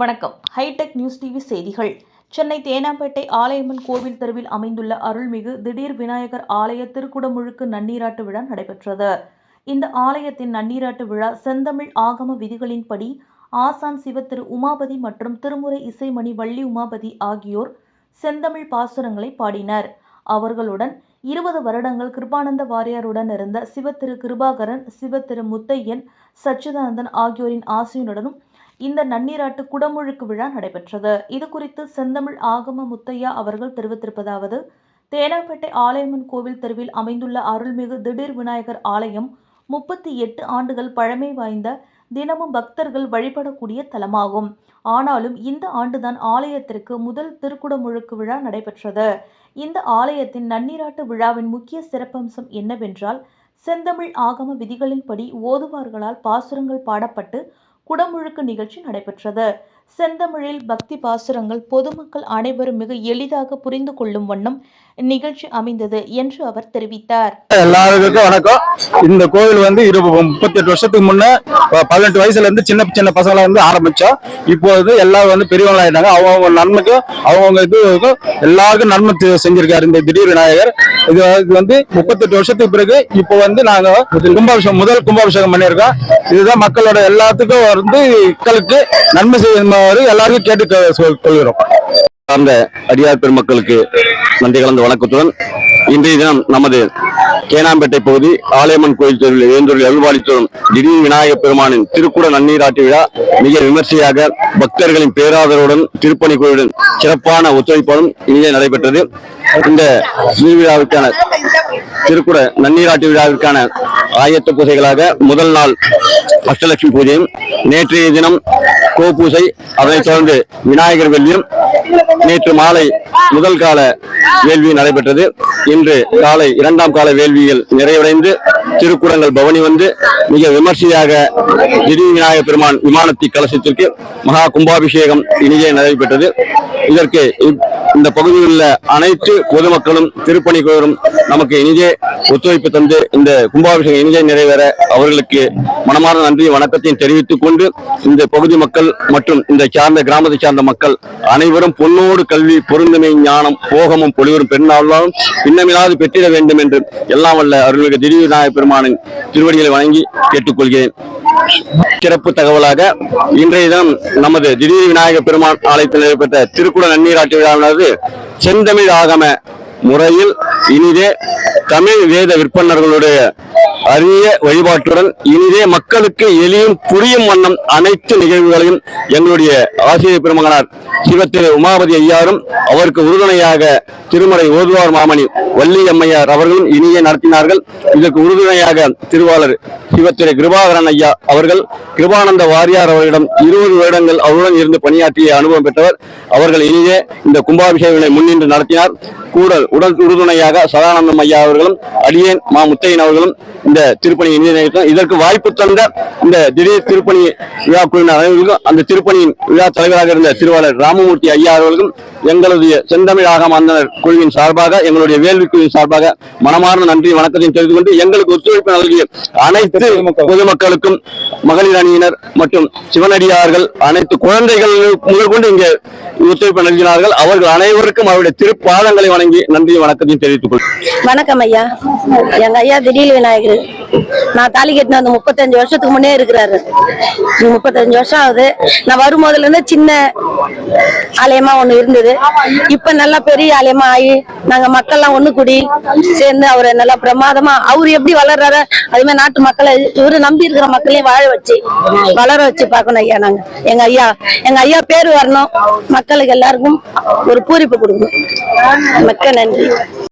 வணக்கம். Hitech news TV செய்திகள். சென்னை தேனாம்பேட்டை ஆலயம்மன் கோவில் தெருவில் அமைந்துள்ள அருள்மிகு திடீர் விநாயகர் ஆலய திருக்குடமுழுக்கு நன்னீராட்டு விழா நடைபெற்றது. இந்த ஆலயத்தின் நன்னீராட்டு விழா செந்தமிழ் ஆகம விதிகளின்படி ஆசான் சிவ திரு உமாபதி மற்றும் திருமுறை இசைமணி வள்ளி உமாபதி ஆகியோர் செந்தமிழ் பாசுரங்களை பாடினர். அவர்களுடன் இருபது வருடங்கள் கிருபானந்த வாரியாருடன் இருந்த சிவத்திரு கிருபாகரன் சிவத்திரு முத்தையன் சச்சிதானந்தன் ஆகியோரின் ஆசையுடனும் இந்த நன்னீராட்டு குடமுழுக்கு விழா நடைபெற்றது. இது குறித்து செந்தமிழ் ஆகம முத்தையா அவர்கள் தெரிவித்திருப்பதாவது தேனாம்பேட்டை ஆலயம்மன் கோவில் தெருவில் அமைந்துள்ள அருள்மிகு திடீர் விநாயகர் ஆலயம் முப்பத்தி எட்டு ஆண்டுகள் பழமை வாய்ந்த தினமும் பக்தர்கள் வழிபடக்கூடிய தலமாகும். ஆனாலும் இந்த ஆண்டுதான் ஆலயத்திற்கு முதல் திருக்குடமுழுக்கு விழா நடைபெற்றது. இந்த ஆலயத்தின் நன்னீராட்டு விழாவின் முக்கிய சிறப்பம்சம் என்னவென்றால் செந்தமிழ் ஆகம விதிகளின்படி ஓதுவார்களால் பாசுரங்கள் பாடப்பட்டு குடமுழுக்கு நிகழ்ச்சி நடைபெற்றது. செந்தமிழில் பக்தி பாசுரங்கள் பொதுமக்கள் அனைவரும் மிக எளிதாக புரிந்து கொள்ளும் வண்ணம் நிகழ்ச்சி அமைந்தது என்று அவர் தெரிவித்தார். எல்லாருக்கும் வணக்கம். இந்த கோவில் வந்து இருபது முப்பத்தி எட்டு வருஷத்துக்கு முன்னே பதினெட்டு வயசுல இருந்து சின்ன சின்ன பசங்களா இருந்து ஆரம்பிச்சோம் இப்போ வந்து எல்லாரும் வந்து பெரியவங்களா ஆயிட்டாங்க அவங்கவுங்க நன்மைக்கும் அவங்கவுங்க இதுக்கும் எல்லாருக்கும் நன்மை செஞ்சிருக்காரு இந்த திடீர் விநாயகர். இது வந்து முப்பத்தெட்டு வருஷத்துக்கு பிறகு இப்போ வந்து நாங்க கும்பாபிஷேகம் முதல் கும்பாபிஷேகம் பண்ணியிருக்கோம். இதுதான் மக்களோட எல்லாத்துக்கும் வந்து மக்களுக்கு நன்மை செய்யுமாறு எல்லாருக்கும் கேட்டு கொள்கிறோம். சார்ந்த அடியார் பெருமக்களுக்கு நன்றி கலந்த வணக்கத்துடன் இன்றைய தினம் நமது கேனாம்பேட்டை பகுதி ஆலயம்மன் கோயில் தெருவில் எழுந்துள்ள அருள்வாளித்தோறும் திடீர் விநாயகப் பெருமானின் திருக்குட நன்னீராட்டு விழா மிக விமர்சையாக பக்தர்களின் பேராதரவுடன் திருப்பணி குழுவுடன் சிறப்பான ஒத்துழைப்புடன் இங்கே நடைபெற்றது. இந்த திருவிழாவிற்கான திருக்குட நன்னீராட்டு விழாவிற்கான ஆயத்த பூஜைகளாக முதல் நாள் அஷ்டலட்சுமி பூஜையும் நேற்றைய தினம் கோ பூசை அதனைத் தொடர்ந்து விநாயகர் வெள்ளியும் நேற்று மாலை முதல் கால வேள்வி நடைபெற்றது. இன்று காலை இரண்டாம் கால வேள்வியில் நிறைவடைந்து திருக்குடங்கள் பவனி வந்து மிக விமர்சையாக திடீர் விநாயகர் பெருமான் விமானத்தி கலசத்திற்கு மகா கும்பாபிஷேகம் இனிதே நடைபெற்றது. இதற்கு இப்- இந்த பகுதியில் உள்ள அனைத்து பொதுமக்களும் திருப்பணிக்குழுவரும் நமக்கு இனிதே ஒத்துழைப்பு தந்து இந்த கும்பாபிஷேகம் இனிதே நிறைவேற அவர்களுக்கு மனமார்ந்த நன்றி வணக்கத்தையும் தெரிவித்துக் கொண்டு இந்த பகுதி மக்கள் மற்றும் இந்த சார்ந்த கிராமத்தை சார்ந்த மக்கள் அனைவரும் பொன்னோடு கல்வி பொருந்தமை ஞானம் போகமும் பொலிவரும் பெண்ணாலும் பின்னமில்லாது பெற்றிட வேண்டும் என்று எல்லாம் வல்ல அருள்மிகு திடீர் விநாயகப் பெருமானின் திருவடிகளை வணங்கி கேட்டுக்கொள்கிறேன். சிறப்பு தகவலாக இன்றைய தினம் நமது திடீர் விநாயகர் பெருமான் ஆலயத்தில் நடைபெற்ற திருக்குட நன்னீராட்டு விழாவினது செந்தமிழ் ஆகம முறையில் இனிதே தமிழ் வேத விற்பனர்களுடைய அரிய வழிபாட்டுடன் இனிதே மக்களுக்கு எளியும் புரியும் வண்ணம் அனைத்து நிகழ்வுகளையும் எங்களுடைய ஆசிரியர் பெருமகனார் சிவத்திரு உமாபதி ஐயாரும் அவருக்கு உறுதுணையாக திருமறை ஓதுவார் மாமணி வள்ளி அம்மையார் அவர்களும் இனியே நடத்தினார்கள். இதற்கு உறுதுணையாக திருவாளர் சிவத்திரு கிருபாகரன் ஐயா அவர்கள் கிருபானந்த வாரியார் அவர்களிடம் இருபது வருடங்கள் அவருடன் இருந்து பணியாற்றிய அனுபவம் பெற்றவர். அவர்கள் இனியே இந்த கும்பாபிஷேகங்களை முன்னின்று நடத்தினார். கூட உடல் உறுதுணையாக சதானந்தம் ஐயா அவர்களும் அடியேன் மா முத்தையன் அவர்களும் இந்த திருப்பணி இனிதே நடத்தினார். இதற்கு வாய்ப்பு தந்த இந்த திடீர் திருப்பணி விழா குழுவினர் அனைவருக்கும் அந்த திருப்பணியின் விழா தலைவராக இருந்த திருவாளர் ராமமூர்த்தி ஐயா அவர்களுக்கும் எங்களுடைய செந்தமிழ் ஆகம் அந்தனர் குழுவின் சார்பாக எங்களுடைய வேள்வி குழுவின் சார்பாக மனமார்ந்த நன்றி வணக்கத்தையும் தெரிந்து கொண்டு எங்களுக்கு ஒத்துழைப்பு நல்கிய அனைத்து பொதுமக்களுக்கும் மகளிர் அணியினர் மற்றும் சிவனடியார்கள் அனைத்து குழந்தைகள் முதல் கொண்டு இங்கே ஒத்துழைப்பு நல்கினார்கள். அவர்கள் அனைவருக்கும் அவருடைய திருப்பாதங்களை வணங்கி நன்றி வணக்கத்தையும் தெரிவித்துக் கொள்கிறேன் வணக்கம் ஐயா. எங்க ஐயா திடீர் விநாயகர். நான் தாலி கட்டின அந்த முப்பத்தஞ்சு வருஷத்துக்கு முன்னே இருக்கிறாரு. முப்பத்தஞ்சு வருஷம் ஆகுது. நான் வரும்போதுல இருந்து சின்ன ஆலயமா ஒண்ணு இருந்தது. இப்ப நல்லா பெரிய ஆலயமா ஆகி நாங்க மக்கள்லாம் ஒண்ணு கூடி சேர்ந்து அவரை நல்லா பிரமாதமா அவரு எப்படி வளர்றாரு அதே மாதிரி நாட்டு மக்களை இவரு நம்பி இருக்கிற மக்களையும் வாழ வச்சு வளர வச்சு பார்க்கணும் ஐயா நாங்க. எங்க ஐயா எங்க ஐயா பேர் வரணும். மக்களுக்கு எல்லாருக்கும் ஒரு பூரிப்பு கொடுக்கணும். மிக்க நன்றி.